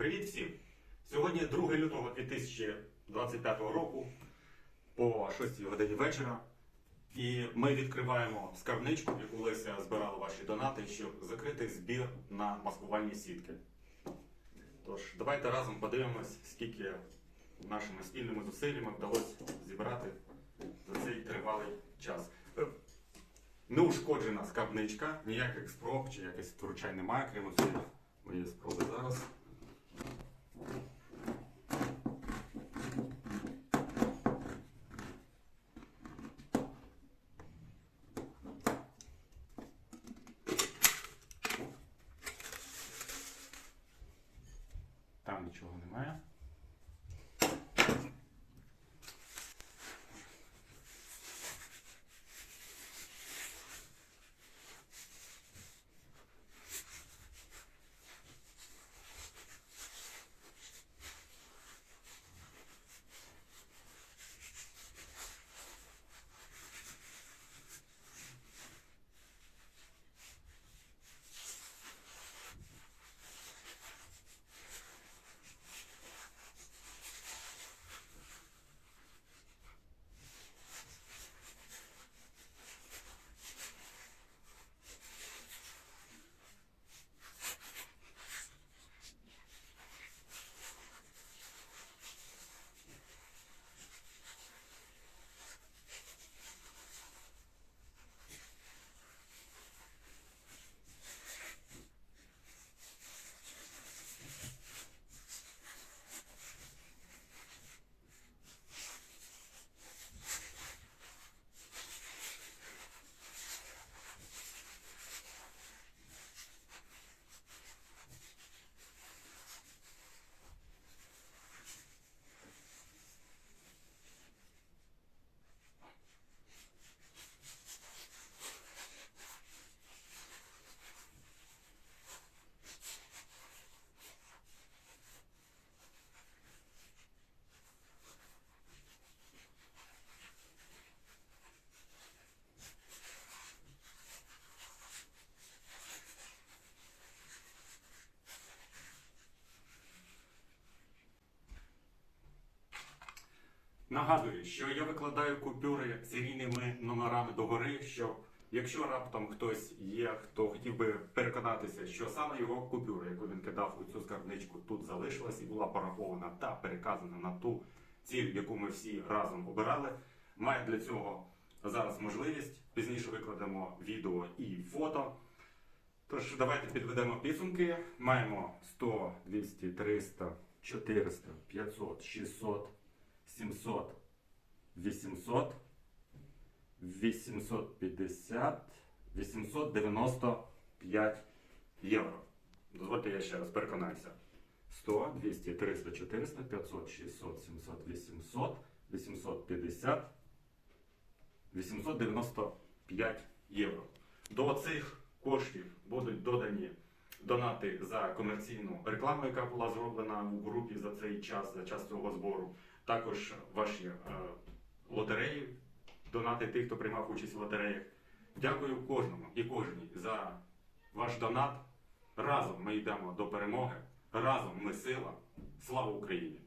Привіт всім! Сьогодні 2 лютого 2025 року по 6 годині вечора. І ми відкриваємо скарбничку, яку Леся збирала ваші донати, щоб закрити збір на маскувальні сітки. Тож, давайте разом подивимось, скільки нашими спільними зусиллями вдалося зібрати за цей тривалий час. Е, Неушкоджена скарбничка, ніяких спроб чи якихось втручань немає, крім цієї моєї спроби зараз. Нічого немає. Нагадую, що я викладаю купюри серійними номерами догори, щоб якщо раптом хтось є, хто хотів би переконатися, що саме його купюра, яку він кидав у цю скарбничку, тут залишилась і була порахована та переказана на ту ціль, яку ми всі разом обирали, має для цього зараз можливість. Пізніше викладемо відео і фото. Тож давайте підведемо підсумки. Маємо 100, 200, 300, 400, 500, 600. 700, 800, 850, 895 євро. Дозвольте я ще раз переконаюся. 100, 200, 300, 400, 500, 600, 700, 800, 850, 895 євро. До цих коштів будуть додані донати за комерційну рекламу, яка була зроблена у групі за цей час, за час цього збору. Також ваші е, лотереї, донати тих, хто приймав участь в лотереях. Дякую кожному і кожній за ваш донат. Разом ми йдемо до перемоги. Разом ми сила. Слава Україні!